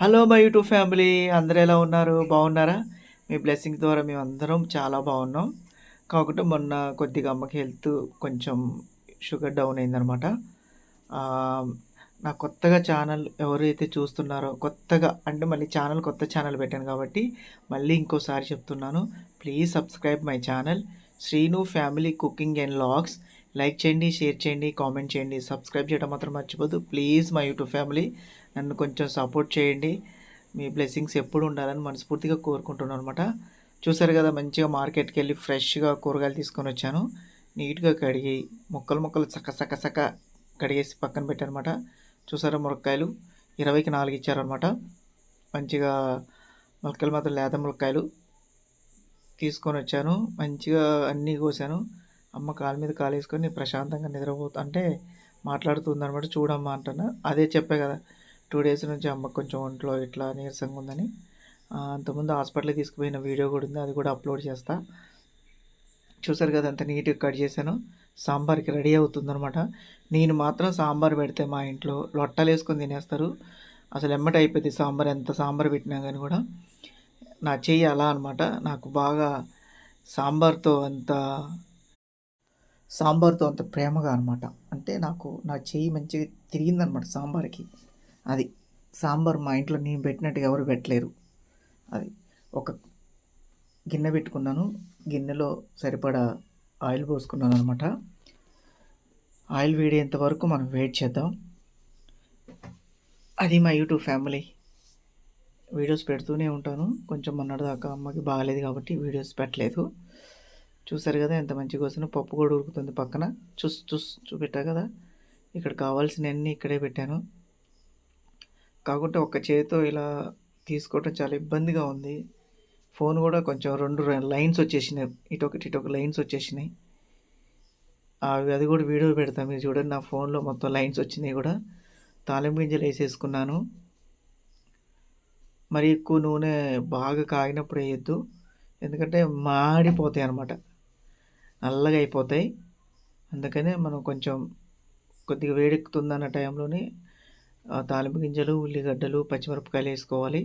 Hello my YouTube family అందరూ ఎలా ఉన్నారు? బాగున్నారా? మీ బ్లెస్సింగ్ ద్వారా మేము అందరం చాలా బాగున్నాం. కాకుండా మొన్న కొద్దిగా అమ్మకి హెల్త్ కొంచెం షుగర్ డౌన్ అయిందనమాట నా కొత్తగా ఛానల్ ఎవరైతే చూస్తున్నారో కొత్తగా అంటే మళ్ళీ ఛానల్ కొత్త ఛానల్ పెట్టాను కాబట్టి మళ్ళీ ఇంకోసారి చెప్తున్నాను. Please subscribe my channel Srinu family cooking and logs like చేయండి షేర్ చేయండి కామెంట్ చేయండి సబ్స్క్రైబ్ చేయడం మాత్రం మర్చిపోద్దు ప్లీజ్ మా యూట్యూబ్ ఫ్యామిలీ నన్ను కొంచెం సపోర్ట్ చేయండి. మీ బ్లెస్సింగ్స్ ఎప్పుడు ఉండాలని మనస్ఫూర్తిగా కోరుకుంటున్నాను అనమాట చూసారు కదా మంచిగా మార్కెట్కి వెళ్ళి ఫ్రెష్గా కూరగాయలు తీసుకొని వచ్చాను. నీట్గా కడిగి ముక్కలు మొక్కలు చక్క చక్క చక్క కడిగేసి పక్కన పెట్టానమాట చూసారా మురక్కాయలు? ఇరవైకి నాలుగు ఇచ్చారనమాట మంచిగా మొలకలు మాత్రం లేత ములక్కాయలు తీసుకొని వచ్చాను. మంచిగా అన్నీ కోసాను. అమ్మ కాలు మీద కాలు వేసుకొని ప్రశాంతంగా నిద్రపోతా అంటే మాట్లాడుతుందనమాట చూడమ్మా అంటాను అదే చెప్పే కదా టూ డేస్ నుంచి అమ్మ కొంచెం ఒంట్లో ఇట్లా నీరసంగా ఉందని. అంతకుముందు హాస్పిటల్కి తీసుకుపోయిన వీడియో కూడా ఉంది అది కూడా అప్లోడ్ చేస్తా. చూసారు కదా అంత నీట్గా కట్ చేశాను. సాంబార్కి రెడీ అవుతుందనమాట నేను మాత్రం సాంబార్ పెడితే మా ఇంట్లో లొట్టలు వేసుకొని తినేస్తారు. అసలు ఎమ్మట అయిపోయింది సాంబార్ ఎంత సాంబార్ పెట్టినా కానీ కూడా. నా చెయ్యి అలా అనమాట నాకు బాగా సాంబార్తో అంత సాంబార్తో అంత ప్రేమగా అనమాట అంటే నాకు నా చెయ్యి మంచిగా తిరిగిందనమాట సాంబార్కి. అది సాంబార్ మా ఇంట్లో నేను పెట్టినట్టుగా ఎవరు పెట్టలేరు. అది ఒక గిన్నె పెట్టుకున్నాను. గిన్నెలో సరిపడా ఆయిల్ పోసుకున్నాను అనమాట ఆయిల్ వేడేంత వరకు మనం వెయిట్ చేద్దాం. అది మా యూట్యూబ్ ఫ్యామిలీ. వీడియోస్ పెడుతూనే ఉంటాను. కొంచెం మొన్నటిదాకా అమ్మకి బాగాలేదు కాబట్టి వీడియోస్ పెట్టలేదు. చూసారు కదా ఎంత మంచిగా వస్తుందో పప్పు కూడా ఉడుకుతుంది పక్కన. చూస్ చూస్ చూపెట్టా కదా. ఇక్కడ కావాల్సినవన్నీ ఇక్కడే పెట్టాను. కాకుంటే ఒక చేతితో ఇలా తీసుకోవటం చాలా ఇబ్బందిగా ఉంది. ఫోన్ కూడా కొంచెం రెండు లైన్స్ వచ్చేసినాయి. ఇటొకటి ఇటొక లైన్స్ వచ్చేసినాయి. అవి అది కూడా వీడియో పెడతాను మీరు చూడండి. నా ఫోన్లో మొత్తం లైన్స్ వచ్చినాయి కూడా. తాలింపు గింజలు వేసేసుకున్నాను. మరి ఎక్కువ నూనె బాగా కాగినప్పుడు వేయద్దు. ఎందుకంటే మాడిపోతాయి అన్నమాట. నల్లగా అయిపోతాయి. అందుకనే మనం కొంచెం కొద్దిగా వేడెక్కుతుందన్న టైంలోనే తాలింపు గింజలు ఉల్లిగడ్డలు పచ్చిమిరపకాయలు వేసుకోవాలి.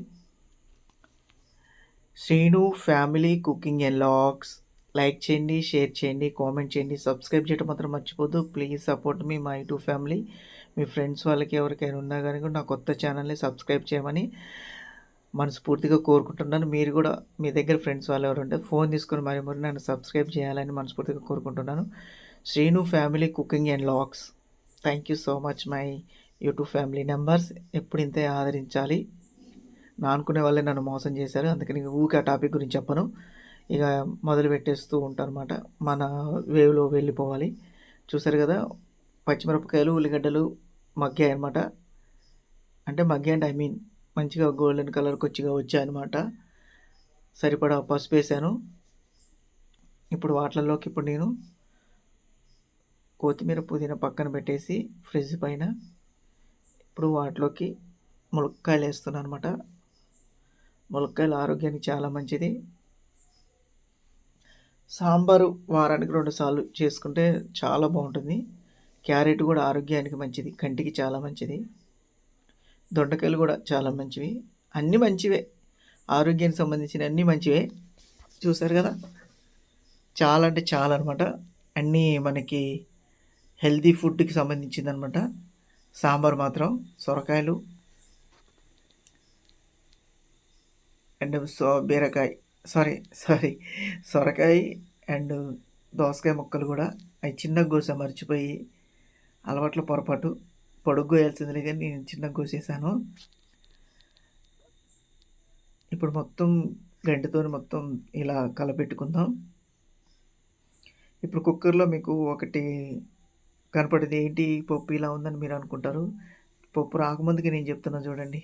Srinu family cooking and logs. Like చేయండి షేర్ చేయండి కామెంట్ చేయండి. సబ్స్క్రైబ్ చేయడం మాత్రం మర్చిపోద్దు. Please support me my too family. Me friends వాళ్ళకి ఎవరికైనా ఉన్నా కానీ కూడా నా కొత్త ఛానల్ని సబ్స్క్రైబ్ చేయమని. మనస్ఫూర్తిగా కోరుకుంటున్నాను. మీరు కూడా మీ దగ్గర ఫ్రెండ్స్ వాళ్ళు ఎవరు ఉంటే ఫోన్ తీసుకొని మరి మరి నన్ను సబ్స్క్రైబ్ చేయాలని మనస్ఫూర్తిగా కోరుకుంటున్నాను. Srinu family cooking and logs thank you so much my YouTube family members ఎప్పుడు ఇంతే ఆదరించాలి. నా అనుకునే వాళ్ళే నన్ను మోసం చేశారు. అందుకని ఊకే ఆ టాపిక్ గురించి చెప్పను. ఇక మొదలు పెట్టేస్తూ ఉంటారన్నమాట. మన వేవ్లో వెళ్ళిపోవాలి. చూసారు కదా? పచ్చిమిరపకాయలు ఉల్లిగడ్డలు మగ్గాయి అనమాట అంటే మగ్గాయి అంటే ఐ మీన్ మంచిగా గోల్డెన్ కలర్ కొచ్చిగా వచ్చాయన్నమాట సరిపడా పసుపు వేసాను. ఇప్పుడు వాటిల్లోకి ఇప్పుడు నేను కొత్తిమీర పుదీనా పక్కన పెట్టేసి ఫ్రిడ్జ్ పైన ఇప్పుడు వాటిలోకి ములక్కాయలు వేస్తున్నాను అనమాట ములక్కాయలు ఆరోగ్యానికి చాలా మంచిది. సాంబారు వారానికి రెండుసార్లు చేసుకుంటే చాలా బాగుంటుంది. క్యారెట్ కూడా ఆరోగ్యానికి మంచిది కంటికి చాలా మంచిది. దొండకాయలు కూడా చాలా మంచివి. అన్నీ మంచివే. ఆరోగ్యానికి సంబంధించిన అన్నీ మంచివే. చూసారు కదా? చాలా అంటే చాలా అనమాట అన్నీ మనకి హెల్తీ ఫుడ్కి సంబంధించింది అనమాట సాంబార్ మాత్రం సొరకాయలు అండ్ సో బీరకాయ సారీ సారీ సొరకాయ అండ్ దోసకాయ ముక్కలు కూడా అవి చిన్న గోస మర్చిపోయి అలవాట్ల పొరపాటు పొడుగు వేయాల్సింది కానీ నేను చిన్న కోసేసాను ఇప్పుడు మొత్తం గంటతో మొత్తం ఇలా కలపెట్టుకుందాం. ఇప్పుడు కుక్కర్లో మీకు ఒకటి కనపడేది ఏంటి? పప్పు ఇలా ఉందని మీరు అనుకుంటారు. పప్పు రాకముందుకి నేను చెప్తున్నా చూడండి.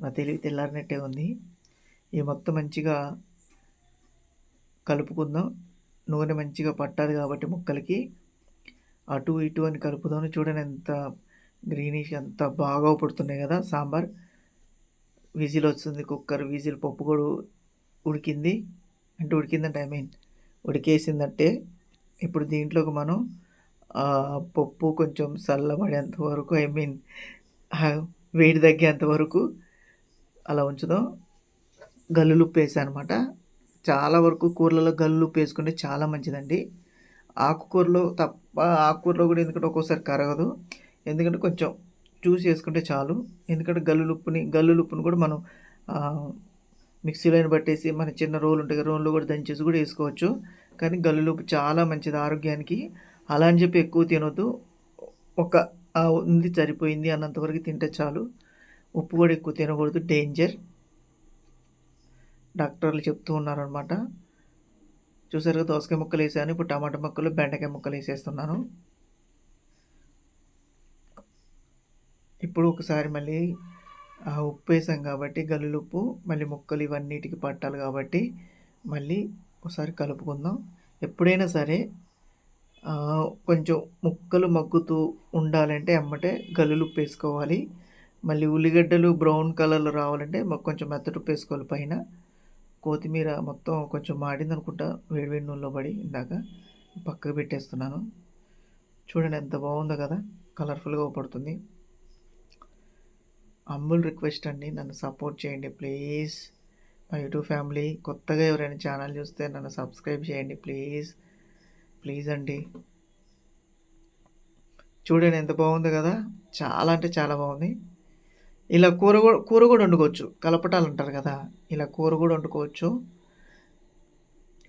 నా తెలివి తెల్లారినట్టే ఉంది. ఇవి మొత్తం మంచిగా కలుపుకుందాం. నూనె మంచిగా పట్టాలి కాబట్టి ముక్కలకి. అటు ఇటు అని కలుపుదాం. చూడండి ఎంత గ్రీనిష్ అంత బాగా పడుతున్నాయి కదా సాంబార్. విజిల్ వస్తుంది కుక్కర్ విజిల్ పప్పు కూడా ఉడికింది. అంటే ఉడికిందంటే ఐ మీన్ ఉడికేసిందంటే ఇప్పుడు దీంట్లోకి మనం పప్పు కొంచెం చల్లబడేంత వరకు ఐ మీన్ వేడి తగ్గేంత వరకు అలా ఉంచుదాం. గల్లులుప్పు వేసాను అనమాట చాలా వరకు కూరలలో గల్లులుప్పు వేసుకుంటే చాలా మంచిదండి. ఆకుకూరలో తప్ప ఆకుకూరలో కూడా ఎందుకంటే ఒక్కోసారి కరగదు. ఎందుకంటే కొంచెం చూసి వేసుకుంటే చాలు. ఎందుకంటే గల్లులుప్పుని గల్లులుప్పుని కూడా మనం మిక్సీలోని మిక్సీలో పట్టేసి మన చిన్న రోలు ఉంటాయి కదా రోల్లో కూడా దంచేసి కూడా వేసుకోవచ్చు. కానీ గల్లులుప్పు చాలా మంచిది ఆరోగ్యానికి. అలా అని చెప్పి ఎక్కువ తినొద్దు. ఒక ఉంది సరిపోయింది అన్నంతవరకు తింటే చాలు. ఉప్పు కూడా ఎక్కువ తినకూడదు. డేంజర్. డాక్టర్లు చెప్తూ ఉన్నారనమాట చూసారుగా దోసకాయ ముక్కలు వేసాను. ఇప్పుడు టమాటా ముక్కలు బెండకాయ ముక్కలు వేసేస్తున్నాను. ఇప్పుడు ఒకసారి మళ్ళీ ఉప్పు వేసాం కాబట్టి గల్లులుప్పు మళ్ళీ ముక్కలు ఇవన్నిటికి పట్టాలి కాబట్టి మళ్ళీ ఒకసారి కలుపుకుందాం. ఎప్పుడైనా సరే కొంచెం ముక్కలు మగ్గుతూ ఉండాలంటే అమ్మటే గల్లులుప్పు వేసుకోవాలి. మళ్ళీ ఉల్లిగడ్డలు బ్రౌన్ కలర్లో రావాలంటే కొంచెం మెత్తటి ఉప్పు వేసుకోవాలి పైన. కొత్తిమీర మొత్తం కొంచెం మాడింది అనుకుంటా వేడివేడి నూనెలో పడి ఇందాక పక్కకు పెట్టేస్తున్నాను. చూడండి ఎంత బాగుందో కదా కలర్ఫుల్గా పడుతుంది. అమ్ముల్ రిక్వెస్ట్ అండి. నన్ను సపోర్ట్ చేయండి ప్లీజ్. మా యూట్యూబ్ ఫ్యామిలీ కొత్తగా ఎవరైనా ఛానల్ చూస్తే నన్ను సబ్స్క్రైబ్ చేయండి ప్లీజ్. ప్లీజ్ అండి. చూడండి ఎంత బాగుంది కదా. చాలా అంటే చాలా బాగుంది. ఇలా కూర కూడా కూర కూడా వండుకోవచ్చు. కలపటాలు అంటారు కదా. ఇలా కూర కూడా వండుకోవచ్చు.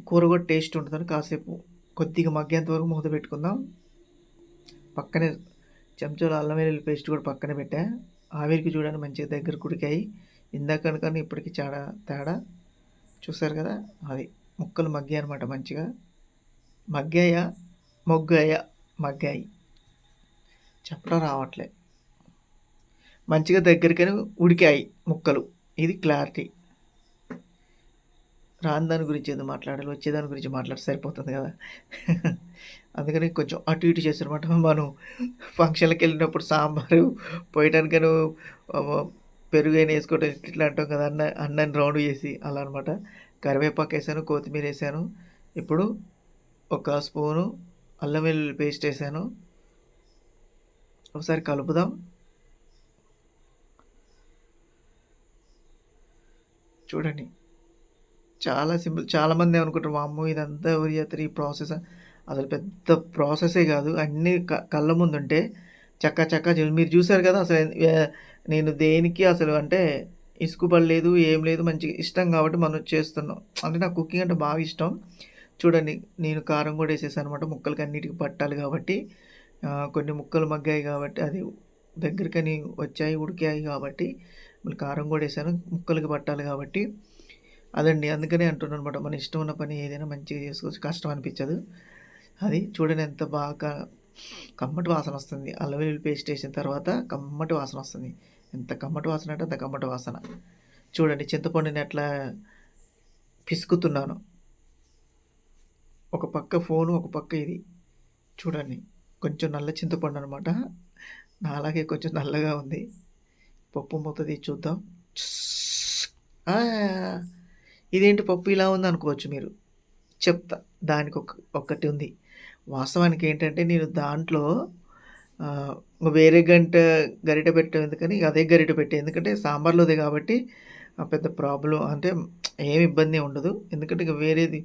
కూర కూడా టేస్ట్ ఉంటుందని కాసేపు కొద్దిగా మగ్గేంత వరకు మూత పెట్టుకుందాం. పక్కనే చెంచాలు అల్లం వెల్లుల్లి పేస్ట్ కూడా పక్కనే పెట్టా. ఆవిరికి చూడండి మంచిగా దగ్గర కుడికాయి. ఇందాక కానీ ఇప్పటికి చాలా తేడా చూసారు కదా? అది ముక్కలు మగ్గాయి అనమాట మంచిగా. మగ్గాయా? మొగ్గాయా? మగ్గాయి. చెప్పడం రావట్లే. మంచిగా దగ్గరికని ఉడికాయి ముక్కలు. ఇది క్లారిటీ. రాని దాని గురించి ఏదో మాట్లాడాలి వచ్చేదాని గురించి మాట్లాడితే సరిపోతుంది కదా? అందుకని కొంచెం అటు ఇటు చేసారన్నమాట మనం ఫంక్షన్లకు వెళ్ళినప్పుడు సాంబారు పోయటానికను పెరుగు అయినా వేసుకోవటం ఇట్లా అంటాం కదా అన్న అన్నాన్ని రౌండ్ చేసి అలా అనమాట కరివేపాకు వేసాను కొత్తిమీర వేసాను. ఇప్పుడు ఒక స్పూను అల్లం వెల్లుల్లి పేస్ట్ వేసాను. ఒకసారి కలుపుదాం. చూడండి. చాలా సింపుల్ చాలామంది ఏమనుకుంటారు అమ్మ ఇదంతా ఎవరి చేస్తారు ఈ ప్రాసెస్ అసలు పెద్ద ప్రాసెసే కాదు. అన్నీ క- కళ్ళ ముందు ఉంటే చక్క చక్క మీరు చూసారు కదా అసలు నేను దేనికి అసలు అంటే ఇసుకు పడలేదు ఏం లేదు మంచిగా ఇష్టం కాబట్టి మనం చేస్తున్నాం. అంటే నాకు కుకింగ్ అంటే బాగా ఇష్టం. చూడండి నేను కారం కూడా వేసేసాను అనమాట ముక్కలకి అన్నిటికి పట్టాలి కాబట్టి కొన్ని ముక్కలు మగ్గాయి కాబట్టి అది దగ్గరికని వచ్చాయి ఉడికాయి కాబట్టి మళ్ళీ కారం కూడా వేసాను. ముక్కలకి పట్టాలి కాబట్టి అదండి. అందుకనే అంటున్నాను అనమాట మన ఇష్టం ఉన్న పని ఏదైనా మంచిగా చేసుకోవచ్చు. కష్టం అనిపించదు. అది చూడండి ఎంత బాగా కమ్మటి వాసన వస్తుంది. అల్లం వెల్లుల్లి పేస్ట్ వేసిన తర్వాత కమ్మటి వాసన వస్తుంది. ఎంత కమ్మటి వాసన అంటే అంత కమ్మటి వాసన. చూడండి చింతపండుని ఎట్లా పిసుకుతున్నాను. ఒక పక్క ఫోను ఒక పక్క ఇది. చూడండి కొంచెం నల్ల చింతపండు అనమాట నాలాగే కొంచెం నల్లగా ఉంది. పప్పు మూత తీసి చూద్దాం. ఇదేంటి పప్పు? ఇలా ఉంది అనుకోవచ్చు మీరు. చెప్తా. దానికి ఒక ఒకటి ఉంది. వాస్తవానికి ఏంటంటే నేను దాంట్లో వేరే గంట గరిట పెట్టాను ఎందుకని అదే గరిట పెట్టే. ఎందుకంటే సాంబార్లోదే కాబట్టి పెద్ద ప్రాబ్లం అంటే ఏమి ఇబ్బంది ఉండదు. ఎందుకంటే ఇక వేరేది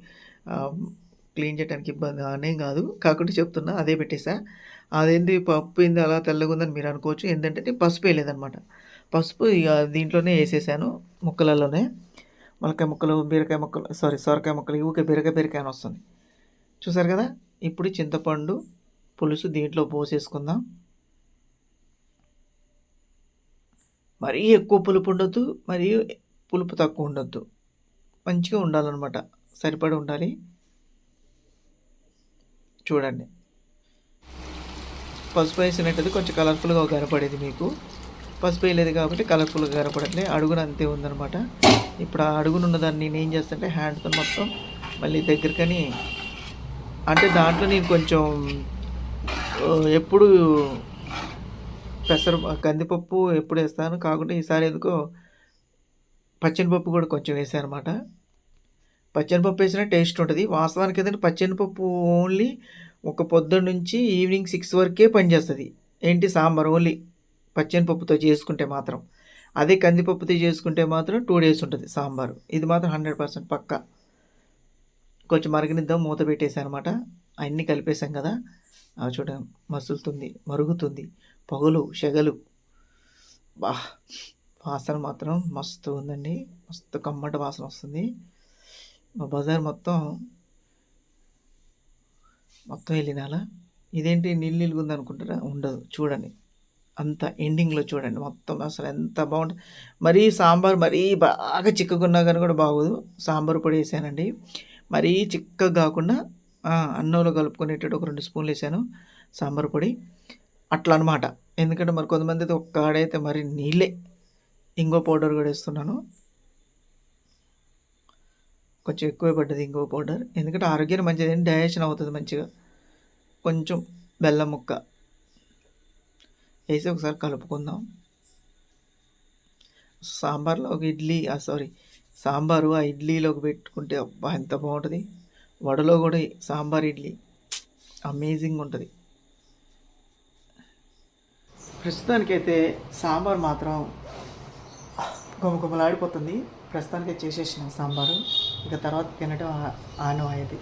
క్లీన్ చేయడానికి ఇబ్బంది అనేం కాదు. కాకుండా చెప్తున్నా అదే పెట్టేసా. అదేంటి పప్పు ఏంది అలా తెల్లగా ఉందని మీరు అనుకోవచ్చు. ఏంటంటే నేను పసుపు వేయలేదనమాట పసుపు ఇక దీంట్లోనే వేసేసాను ముక్కలలోనే. మొలకాయ ముక్కలు బీరకాయ ముక్కలు సారీ సొరకాయ ముక్కలు ఊకే బీరకాయ బీరకాయ అని వస్తుంది. చూసారు కదా? ఇప్పుడు చింతపండు పులుసు దీంట్లో పోసేసుకుందాం. మరీ ఎక్కువ పులుపు ఉండొద్దు మరియు పులుపు తక్కువ ఉండొద్దు. మంచిగా ఉండాలన్నమాట. సరిపడి ఉండాలి. చూడండి. పసుపు వేసినట్టయితే కొంచెం కలర్ఫుల్గా కనపడేది మీకు. పసుపు వేయలేదు కాబట్టి కలర్ఫుల్గా కనపడట్లే. అడుగున అంతే ఉందన్నమాట. ఇప్పుడు ఆ అడుగునున్న దాన్ని నేను ఏం చేస్తానంటే హ్యాండ్తో మొత్తం మళ్ళీ దగ్గరకని అంటే దాంట్లో నేను కొంచెం ఎప్పుడు పెసర కందిపప్పు ఎప్పుడు వేస్తాను. కాకుండా ఈసారి ఎందుకో పచ్చనిపప్పు కూడా కొంచెం వేసాను అనమాట పచ్చనిపప్పు వేసిన టేస్ట్ ఉంటుంది. వాస్తవానికి ఏంటంటే పచ్చనిపప్పు ఓన్లీ ఒక పొద్దున్న నుంచి ఈవినింగ్ సిక్స్ వరకే పనిచేస్తుంది. ఏంటి? సాంబార్ ఓన్లీ పచ్చనిపప్పుతో చేసుకుంటే మాత్రం. అదే కందిపప్పుతో చేసుకుంటే మాత్రం టూ డేస్ ఉంటుంది సాంబారు. ఇది మాత్రం హండ్రెడ్ పర్సెంట్ పక్కా. కొంచెం మరగనిద్దాం మూత పెట్టేశానమాట. అనమాట అన్నీ కలిపేసాం కదా. అవి చూడండి మసులుతుంది మరుగుతుంది. పొగలు షగలు. బా వాసన మాత్రం మస్తు ఉందండి. మస్తు కమ్మట వాసన వస్తుంది. మా బజార్ మొత్తం మొత్తం వెళ్ళినాల. ఇదేంటి నీళ్ళు నీళ్ళు ఉంది అనుకుంటారా? ఉండదు చూడండి. అంత ఎండింగ్లో చూడండి. మొత్తం అసలు ఎంత బాగుంటుంది మరీ సాంబార్ మరీ బాగా చిక్కుకున్నా కానీ కూడా బాగోదు. సాంబార్ పొడి వేసానండి. మరీ చిక్కగా కాకుండా అన్నంలో కలుపుకునేటట్టు ఒక రెండు స్పూన్లు వేసాను సాంబార్ పొడి. అట్లా అనమాట ఎందుకంటే మరి కొంతమంది అయితే ఒక్క ఆడైతే మరి నీళ్ళే. ఇంగో పౌడర్ కూడా వేస్తున్నాను. కొంచెం ఎక్కువే పడ్డది ఇంగో పౌడర్. ఎందుకంటే ఆరోగ్యానికి మంచిది. డైజెషన్ అవుతుంది మంచిగా. కొంచెం బెల్లం ముక్క వేసి ఒకసారి కలుపుకుందాం. సాంబార్లో ఒక ఇడ్లీ సారీ సాంబారు ఆ ఇడ్లీలోకి పెట్టుకుంటే అబ్బా ఎంత బాగుంటుంది. వడలో కూడా సాంబార్ ఇడ్లీ. అమేజింగ్ ఉంటుంది. ప్రస్తుతానికైతే సాంబార్ మాత్రం గుమగుమలాడిపోతుంది ప్రస్తుతానికి చేసేసిన సాంబారు. ఇక తర్వాత తినడం ఆ- ఆనం అయ్యేది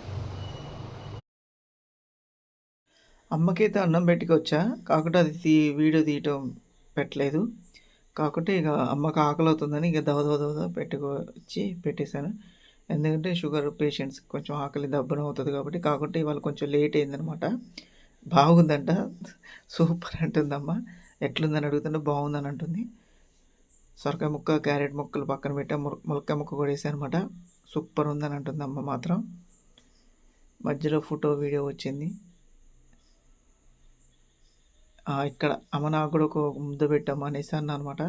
అమ్మకైతే అన్నం పెట్టుకొచ్చా? కాకుండా అది తీ వీడియో తీయటం పెట్టలేదు. కాకుంటే ఇక అమ్మకి ఆకలి అవుతుందని ఇక దవ దవ దవ పెట్టుకొచ్చి పెట్టేశాను. ఎందుకంటే షుగర్ పేషెంట్స్ కొంచెం ఆకలి దబ్బన అవుతుంది కాబట్టి కాకుంటే ఇవాళ కొంచెం లేట్ అయిందనమాట. బాగుందంట. సూపర్ అంటుందమ్మ. ఎట్లుందని అడుగుతుంటే బాగుందని అంటుంది. సొరకాయ ముక్క క్యారెట్ ముక్కలు పక్కన పెట్టా. ముల- ములక్కాయ ముక్క కూడా వేసాను అనమాట సూపర్ ఉందని అంటుంది అమ్మ మాత్రం. మధ్యలో ఫోటో వీడియో వచ్చింది. ఇక్కడ అమ్మ నాకు కూడా ఒక ముద్ద పెట్టమ్మా అనేసి అన్న అనమాట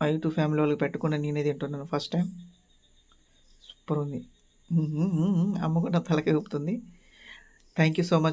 ఐ టు ఫ్యామిలీ వాళ్ళకి పెట్టుకున్నా నేనే తింటున్నాను ఫస్ట్ టైం. సూపర్ ఉంది. ఉమ్, అమ్మ కూడా తలకే ఊపుతుంది. Thank you so much